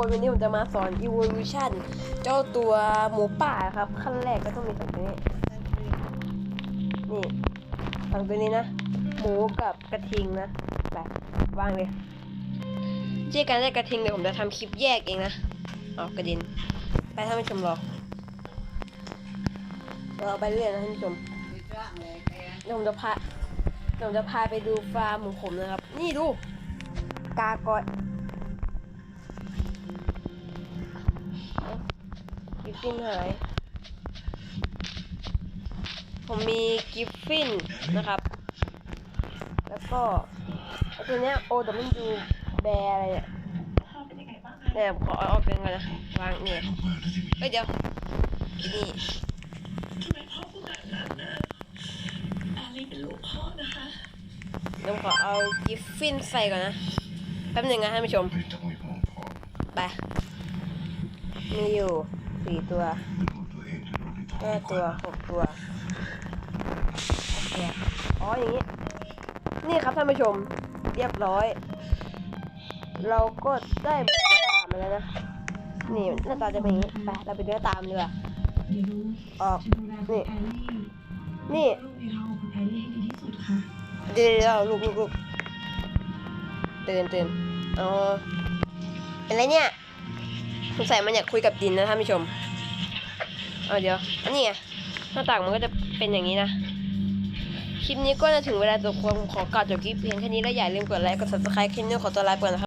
วันนี้ผมจะมาสอน evolution เจ้าตัวหมูป่าครับ ขั้นแรกก็ต้องมีสองตัวนี้ นี่สองตัวนี้นะ หมูกับกระทิงนะแบบวางเลยที่การได้กระทิงเดี๋ยวผมจะทำคลิปแยกเองนะเอากระเดินไปท่านผู้ชมรอเราไปเรื่อยนะท่านผู้ชมเดี๋ยวผมจะพาเดี๋ยวผมจะพาไปดูฟาร์มของผมนะครับ นี่ดู กากอย กิฟฟินหาย ผมมีกิฟฟินนะครับ แล้วก็ไอ้ตัวเนี้ยโอแต่มันยูแบร์อะไรเนี่ยเนี่ยผมขอเอาออกเป็นก่อนนะวางเนี่ยเอ้ยเดี๋ยวนี่ทำไมพ่อพูดแบบนั้นนะอาลีเป็นลูกพ่อนะคะเดี๋ยวผมขอเอากิฟฟินใส่ก่อนนะแป๊บหนึ่งนะท่านผู้ชมไม่ต้องไปมองพ่อไปมีอยู่ สี่ตัวเป็นของตัวเองที่รู้ในท้องห้าตัวหกตัวโอเคอ๋ออย่างนี้ นี่ครับท่านผู้ชมเรียบร้อย เราก็ได้หมูป่ามาแล้วนะ นี่หน้าตาจะเป็นอย่างนี้ไปเราไปเดินตามดีกว่าออกนี่นี่ลูกในท้องของแอลลี่ให้ดีที่สุดค่ะเดี๋ยวเดี๋ยวลูกลูกลูกตื่นตื่นอ๋อเป็นไรเนี่ย สงสัยมันอยากคุยกับดินนะท่านผู้ชมเอาเดี๋ยวอันนี้ไงหน้าต่างมันก็จะเป็นอย่างนี้นะ คลิปนี้ก็จะถึงเวลาจบความขอกล่าวจบคลิปเพียงแค่นี้แล้วอย่าลืมกดไลค์กด subscribe คลิปนี้ขอตัวลาไปก่อนนะครับ